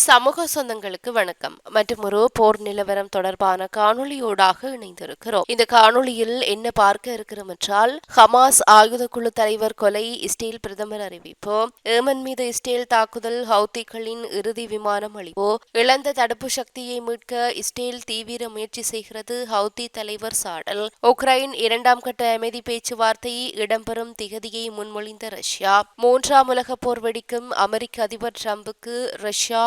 சமூக சொந்தங்களுக்கு வணக்கம். மற்றும் ஒரு போர் நிலவரம் தொடர்பான காணொளியோடாக இணைந்திருக்கிறோம். இந்த காணொளியில் என்ன பார்க்க இருக்கிறோம் என்றால் ஹமாஸ் ஆயுத குழு தலைவர் கொலை இஸ்ரேல் பிரதமர் அறிவிப்பு ஏமன் மீது இஸ்ரேல் தாக்குதல் ஹவுத்திகளின் இறுதி விமானம் அளிப்பு இழந்த தடுப்பு சக்தியை மீட்க இஸ்ரேல் தீவிர முயற்சி செய்கிறது ஹவுத்தி தலைவர் சாடல். உக்ரைன் இரண்டாம் கட்ட அமைதி பேச்சுவார்த்தை இடம்பெறும் திகதியை முன்மொழிந்த ரஷ்யா. மூன்றாம் உலக போர் வெடிக்கும் அமெரிக்க அதிபர் டிரம்புக்கு ரஷ்யா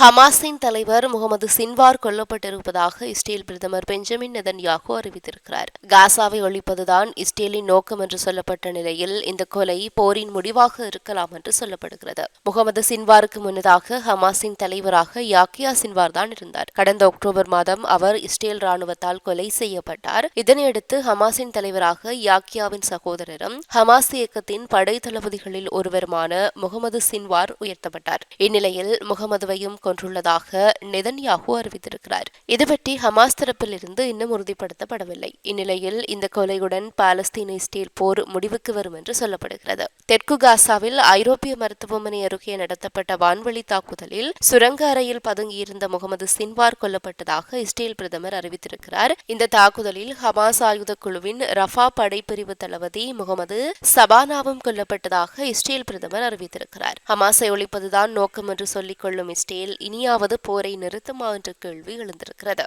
ஹமாஸின் தலைவர் முகமது சின்வார் கொல்லப்பட்டிருப்பதாக இஸ்ரேல் பிரதமர் பெஞ்சமின் நெதன்யாகு அறிவித்திருக்கிறார். காசாவை ஒழிப்பதுதான் இஸ்ரேலின் நோக்கம் என்று சொல்லப்பட்ட நிலையில் இந்த கொலை போரின் முடிவாக இருக்கலாம் என்று சொல்லப்படுகிறது. முகமது சின்வாருக்கு முன்னதாக ஹமாஸின் தலைவராக யாக்கியா சின்வார் தான் இருந்தார். கடந்த அக்டோபர் மாதம் அவர் இஸ்ரேல் ராணுவத்தால் கொலை செய்யப்பட்டார். இதனையடுத்து ஹமாஸின் தலைவராக யாக்கியாவின் சகோதரரும் ஹமாஸ் இயக்கத்தின் படை தளபதிகளில் ஒருவருமான முகமது சின்வார் உயர்த்தப்பட்டார். இந்நிலையில் முகமதுவையும் கொன்றுள்ளதாக நெதன்யாகு அறிவித்திருக்கிறார். இது பற்றி ஹமாஸ் தரப்பில் இருந்து இன்னும் உறுதிப்படுத்தப்படவில்லை. இந்நிலையில் இந்த கொலையுடன் பாலஸ்தீன இஸ்ரேல் போர் முடிவுக்கு வரும் என்று சொல்லப்படுகிறது. தெற்கு காசாவில் ஐரோப்பிய மருத்துவமனை அருகே நடத்தப்பட்ட வான்வழி தாக்குதலில் சுரங்க அறையில் பதுங்கியிருந்த முகமது சின்வார் கொல்லப்பட்டதாக இஸ்ரேல் பிரதமர் அறிவித்திருக்கிறார். இந்த தாக்குதலில் ஹமாஸ் ஆயுத குழுவின் ரஃபா படைப்பிரிவு தளபதி முகமது சபானாவும் கொல்லப்பட்டதாக இஸ்ரேல் பிரதமர் அறிவித்திருக்கிறார். ஹமாஸை ஒழிப்பதுதான் நோக்கம் என்று சொல்லிக் கொள்ளும் இஸ்ரேல் இனியாவது போரை நிறுத்துமா என்ற கேள்வி எழுந்திருக்கிறது.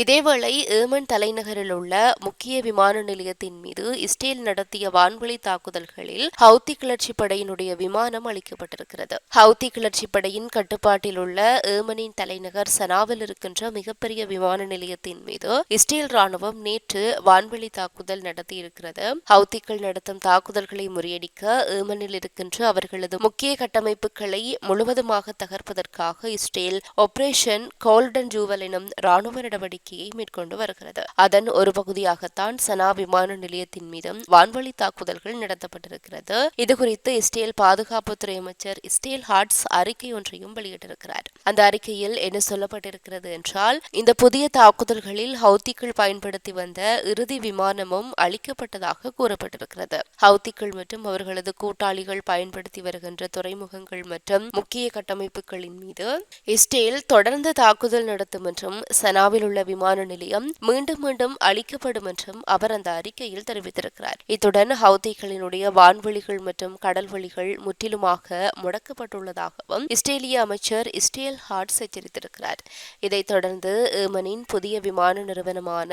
இதேவேளை ஏமன் தலைநகரில் உள்ள முக்கிய விமான நிலையத்தின் மீது இஸ்ரேல் நடத்திய வான்வழி தாக்குதல்களில் ஹவுத்தி கிளர்ச்சி படையினுடைய விமானம் அளிக்கப்பட்டிருக்கிறது. ஹவுத்தி கிளர்ச்சி படையின் கட்டுப்பாட்டில் உள்ள ஏமனின் தலைநகர் சனாவில் இருக்கின்ற மிகப்பெரிய விமான நிலையத்தின் மீது இஸ்ரேல் ராணுவம் நேற்று வான்வழி தாக்குதல் நடத்தியிருக்கிறது. ஹவுத்திகள் நடத்தும் தாக்குதல்களை முறியடிக்க ஏமனில் இருக்கின்ற அவர்களது முக்கிய கட்டமைப்புகளை முழுவதுமாக தகர்ப்பதற்காக இஸ்ரேல் ஆபரேஷன் கோல்டன் ஜூவல் எனும் ராணுவ நடவடிக்கை நடவடிக்கையை மேற்கொண்டு வருகிறது. அதன் ஒரு பகுதியாகத்தான் சனா விமான நிலையத்தின் மீதும் வான்வழி தாக்குதல்கள் நடத்தப்பட்டிருக்கிறது. இதுகுறித்து இஸ்ரேல் பாதுகாப்புத்துறை அமைச்சர் இஸ்ரேல் ஹார்ட்ஸ் அறிக்கை ஒன்றையும் வெளியிட்டிருக்கிறார். அந்த அறிக்கையில் என்ன சொல்லப்பட்டிருக்கிறது என்றால் இந்த புதிய தாக்குதல்களில் ஹவுத்திகள் பயன்படுத்தி வந்த இறுதி விமானமும் அளிக்கப்பட்டதாக கூறப்பட்டிருக்கிறது. ஹவுத்திகள் மற்றும் அவர்களது கூட்டாளிகள் பயன்படுத்தி வருகின்ற துறைமுகங்கள் மற்றும் முக்கிய கட்டமைப்புகளின் மீது இஸ்ரேல் தொடர்ந்து தாக்குதல் நடத்தும் என்றும் சனாவில் உள்ள விமான நிலையம் மீண்டும் மீண்டும் அளிக்கப்படும் என்றும் அவர் அந்த அறிக்கையில் தெரிவித்திருக்கிறார். இத்துடன் ஹவுதிகளினுடைய வான்வெளிகள் மற்றும் கடல்வெளிகள் முற்றிலுமாக முடக்கப்பட்டுள்ளதாகவும் இஸ்ரேலிய அமைச்சர் இஸ்ரேல் ஹார்ட்ஸ் எச்சரித்திருக்கிறார். இதைத் தொடர்ந்து ஏமனின் புதிய விமான நிறுவனமான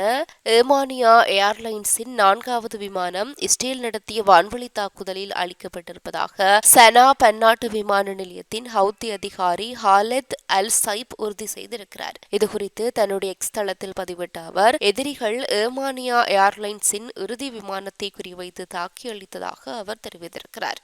ஏமானியா ஏர்லைன்ஸின் நான்காவது விமானம் இஸ்ரேல் நடத்திய வான்வெளி தாக்குதலில் அளிக்கப்பட்டிருப்பதாக சனா பன்னாட்டு விமான நிலையத்தின் ஹவுதி அதிகாரி ஹாலத் அல் சைப் உறுதி செய்திருக்கிறார். இதுகுறித்து தன்னுடைய எக்ஸ் தளத்தில் பதிவிட்ட அவர் எதிரிகள் ஏமானியா ஏர்லைன்ஸின் இறுதி விமானத்தை குறிவைத்து தாக்கி அளித்ததாக அவர் தெரிவித்திருக்கிறார்.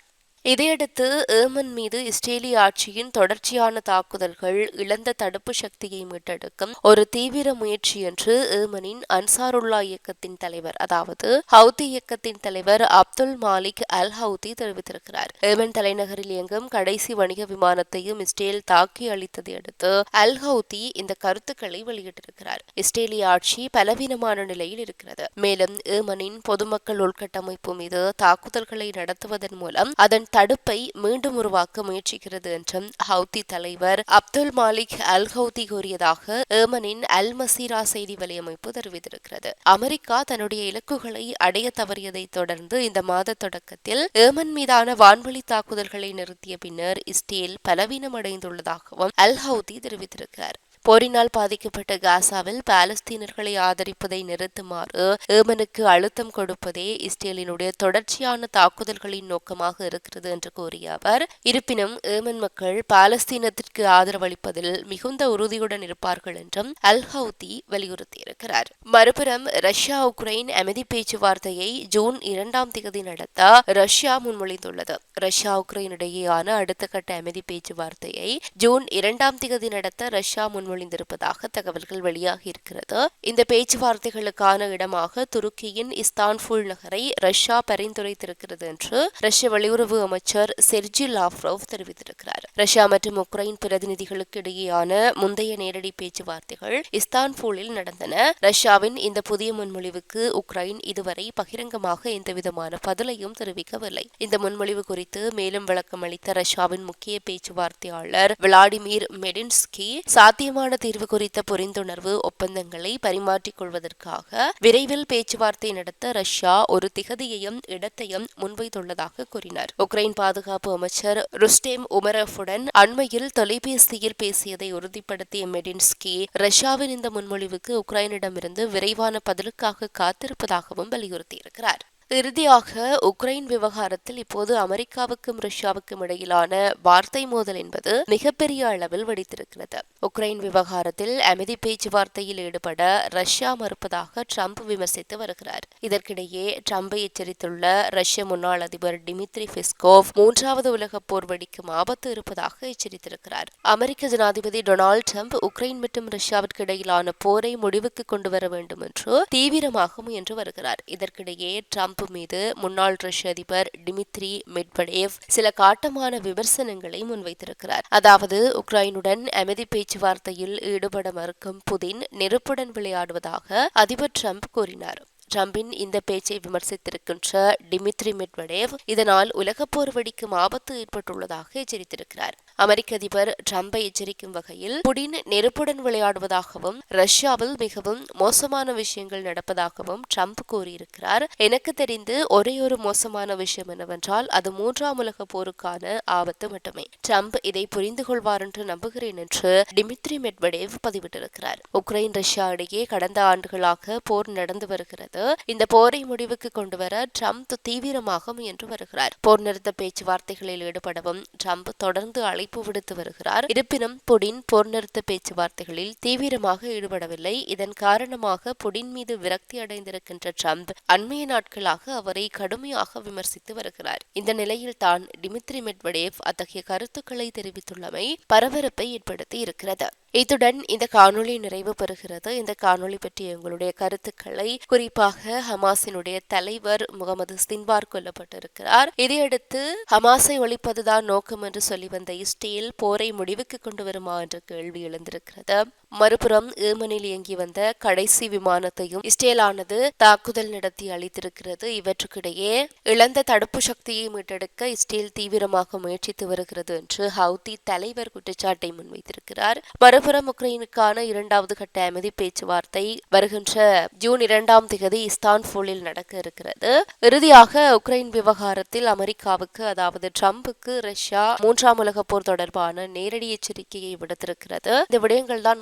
இதையடுத்து ஏமன் மீது இஸ்ரேலிய ஆட்சியின் தொடர்ச்சியான தாக்குதல்கள் இழந்த தடுப்பு சக்தியை மீட்டெடுக்கும் ஒரு தீவிர முயற்சி என்று ஏமனின் அன்சாருல்லா இயக்கத்தின் தலைவர் அதாவது ஹவுதி இயக்கத்தின் தலைவர் அப்துல் மாலிக் அல் ஹவுதி தெரிவித்திருக்கிறார். ஏமன் தலைநகரில் இயங்கும் கடைசி வணிக விமானத்தையும் இஸ்ரேல் தாக்கி அளித்ததை அடுத்து அல் ஹவுதி இந்த கருத்துக்களை வெளியிட்டிருக்கிறார். இஸ்ரேலிய ஆட்சி பலவீனமான நிலையில் இருக்கிறது. மேலும் ஏமனின் பொதுமக்கள் உள்கட்டமைப்பு மீது தாக்குதல்களை நடத்துவதன் மூலம் அதன் தடுப்பை மீண்டும் உருவாக்க முயற்சிக்கிறது என்றும் ஹவுதி தலைவர் அப்துல் மாலிக் அல் ஹவுதி கூறியதாக ஏமனின் அல் மசீரா செய்தி வலையமைப்பு தெரிவித்திருக்கிறது. அமெரிக்கா தன்னுடைய இலக்குகளை அடைய தவறியதை தொடர்ந்து இந்த மாத தொடக்கத்தில் ஏமன் மீதான வான்வழி தாக்குதல்களை நிறுத்திய பின்னர் இஸ்ரேல் பலவீனமடைந்துள்ளதாகவும் அல் ஹவுதி தெரிவித்திருக்கிறார். போரினால் பாதிக்கப்பட்ட காசாவில் பாலஸ்தீனர்களை ஆதரிப்பதை நிறுத்துமாறு ஏமனுக்கு அழுத்தம் கொடுப்பதே இஸ்ரேலினுடைய தொடர்ச்சியான தாக்குதல்களின் நோக்கமாக இருக்கிறது என்று கூறிய அவர் இருப்பினும் ஏமன் மக்கள் பாலஸ்தீனத்திற்கு ஆதரவளிப்பதில் மிகுந்த உறுதியுடன் இருப்பார்கள் என்றும் அல் ஹவுதி வலியுறுத்தியிருக்கிறார். மறுபுறம் ரஷ்யா உக்ரைன் அமைதி பேச்சுவார்த்தையை ஜூன் இரண்டாம் தேதி நடத்த ரஷ்யா முன்மொழிந்துள்ளது. ரஷ்யா உக்ரைன் இடையேயான அடுத்த கட்ட அமைதி பேச்சுவார்த்தையை ஜூன் இரண்டாம் தேதி நடத்த ரஷ்யா முன் முன்மொழிந்திருப்பதாக தகவல்கள் வெளியாகியிருக்கிறது இந்த பேச்சுவார்த்தைகளுக்கான இடமாக துருக்கியின் இஸ்தான்புல் நகரை ரஷ்யா பரிந்துரைத்திருக்கிறது என்று ரஷ்ய வெளியுறவு அமைச்சர் செர்ஜி லாவ்ரோவ் தெரிவித்திருக்கிறார். ரஷ்யா மற்றும் உக்ரைன் பிரதிநிதிகளுக்கு இடையேயான முந்தைய நேரடி பேச்சுவார்த்தைகள் இஸ்தான்புலில் நடந்தன. ரஷ்யாவின் இந்த புதிய முன்மொழிவுக்கு உக்ரைன் இதுவரை பகிரங்கமாக எந்தவிதமான பதிலையும் தெரிவிக்கவில்லை. இந்த முன்மொழிவு குறித்து மேலும் விளக்கம் அளித்த ரஷ்யாவின் முக்கிய பேச்சுவார்த்தையாளர் விளாடிமிர் மெடின்ஸ்கி சாத்தியமான தீர்வு குறித்த புரிந்துணர்வு ஒப்பந்தங்களை பரிமாற்றிக் கொள்வதற்காக விரைவில் பேச்சுவார்த்தை நடத்த ரஷ்யா ஒரு திகதியையும் இடத்தையும் முன்வைத்துள்ளதாக கூறினார். உக்ரைன் பாதுகாப்பு அமைச்சர் ருஸ்டேம் உமரஃபுடன் அண்மையில் தொலைபேசியில் பேசியதை உறுதிப்படுத்திய மெடின்ஸ்கி ரஷ்யாவின் இந்த முன்மொழிவுக்கு உக்ரைனிடமிருந்து விரைவான பதிலுக்காக காத்திருப்பதாகவும் வலியுறுத்தியிருக்கிறார். இறுதியாக உக்ரைன் விவகாரத்தில் இப்போது அமெரிக்காவுக்கும் ரஷ்யாவுக்கும் இடையிலான வார்த்தை மோதல் என்பது மிகப்பெரிய அளவில் வெடித்திருக்கிறது. உக்ரைன் விவகாரத்தில் அமைதி பேச்சுவார்த்தையில் ஈடுபட ரஷ்யா மறுப்பதாக ட்ரம்ப் விமர்சித்து வருகிறார். இதற்கிடையே ட்ரம்பை எச்சரித்துள்ள ரஷ்ய முன்னாள் அதிபர் டிமித்ரி பிஸ்கோவ் மூன்றாவது உலக போர் வெடிக்கும் ஆபத்து இருப்பதாக எச்சரித்திருக்கிறார். அமெரிக்க ஜனாதிபதி டொனால்டு ட்ரம்ப் உக்ரைன் மற்றும் ரஷ்யாவிற்கு இடையிலான போரை முடிவுக்கு கொண்டு வர வேண்டும் என்று தீவிரமாக முயன்று வருகிறார். இதற்கிடையே ட்ரம்ப் அமைப்பு மீது முன்னாள் ரஷ்ய அதிபர் டிமித்ரி மெட்வடேவ் சில காட்டமான விமர்சனங்களை முன்வைத்திருக்கிறார். அதாவது உக்ரைனுடன் அமைதி பேச்சுவார்த்தையில் ஈடுபட மறுக்கும் புதின் நெருப்புடன் விளையாடுவதாக அதிபர் ட்ரம்ப் கூறினார். ட்ரம்பின் இந்த பேச்சை விமர்சித்திருக்கின்ற டிமித்ரி மெட்வடேவ் இதனால் உலகப்போர் வெடிக்கும் ஆபத்து ஏற்பட்டுள்ளதாக எச்சரித்திருக்கிறார். அமெரிக்க அதிபர் டிரம்பை எச்சரிக்கும் வகையில் புடின் நெருப்புடன் விளையாடுவதாகவும் ரஷ்யாவில் மிகவும் மோசமான விஷயங்கள் நடப்பதாகவும் ட்ரம்ப் கூறியிருக்கிறார். எனக்கு தெரிந்து ஒரே ஒரு மோசமான விஷயம் என்னவென்றால் அது மூன்றாம் உலக போருக்கான ஆபத்து மட்டுமே. ட்ரம்ப் இதை புரிந்து கொள்வார் என்று நம்புகிறேன் என்று டிமித்ரி மெட்வடேவ் பதிவிட்டிருக்கிறார். உக்ரைன் ரஷ்யா இடையே கடந்த ஆண்டுகளாக போர் நடந்து வருகிறது. இந்த போரை முடிவுக்கு கொண்டுவர ட்ரம்ப் தீவிரமாக முயன்று வருகிறார். போர் நிறுத்த பேச்சுவார்த்தைகளில் ஈடுபடவும் ட்ரம்ப் தொடர்ந்து அழைப்பு விடுத்து வருகிறார். இருப்பினும் புடின் போர் நிறுத்த பேச்சுவார்த்தைகளில் தீவிரமாக ஈடுபடவில்லை. இதன் காரணமாக புடின் மீது விரக்தி அடைந்திருக்கின்ற ட்ரம்ப் அண்மைய நாட்களாக அவரை கடுமையாக விமர்சித்து வருகிறார். இந்த நிலையில் தான் டிமித்ரி மெட்வடேவ் அத்தகைய கருத்துக்களை தெரிவித்துள்ளமை பரபரப்பை ஏற்படுத்தி இருக்கிறது. இத்துடன் இந்த காணொளி நிறைவு பெறுகிறது. இந்த காணொளி பற்றிய உங்களுடைய கருத்துக்களை குறிப்பாக ஹமாஸினுடைய தலைவர் முகமது சின்வார் கொல்லப்பட்டிருக்கிறார். இதையடுத்து ஹமாஸை ஒழிப்பதுதான் நோக்கம் என்று சொல்லி வந்த இஸ்ரேல் போரை முடிவுக்கு கொண்டு வருமா என்ற கேள்வி எழுந்திருக்கிறது. மறுபுறம் ஏமனில் இயங்கி வந்த கடைசி விமானத்தையும் இஸ்ரேலானது தாக்குதல் நடத்தி அளித்திருக்கிறது. இவற்றுக்கிடையே இழந்த தடுப்பு சக்தியை மீட்டெடுக்க இஸ்ரேல் தீவிரமாக முயற்சித்து வருகிறது என்று ஹவுதி தலைவர் குற்றச்சாட்டை முன்வைத்திருக்கிறார். மறுபுறம் உக்ரைனுக்கான இரண்டாவது கட்ட அமைதி பேச்சுவார்த்தை வருகின்ற ஜூன் இரண்டாம் தேதி இஸ்தான்புலில் நடக்க இருக்கிறது. இறுதியாக உக்ரைன் விவகாரத்தில் அமெரிக்காவுக்கு அதாவது ட்ரம்புக்கு ரஷ்யா மூன்றாம் உலக போர் தொடர்பான நேரடி எச்சரிக்கையை விடுத்திருக்கிறது. இந்த விடயங்கள் தான்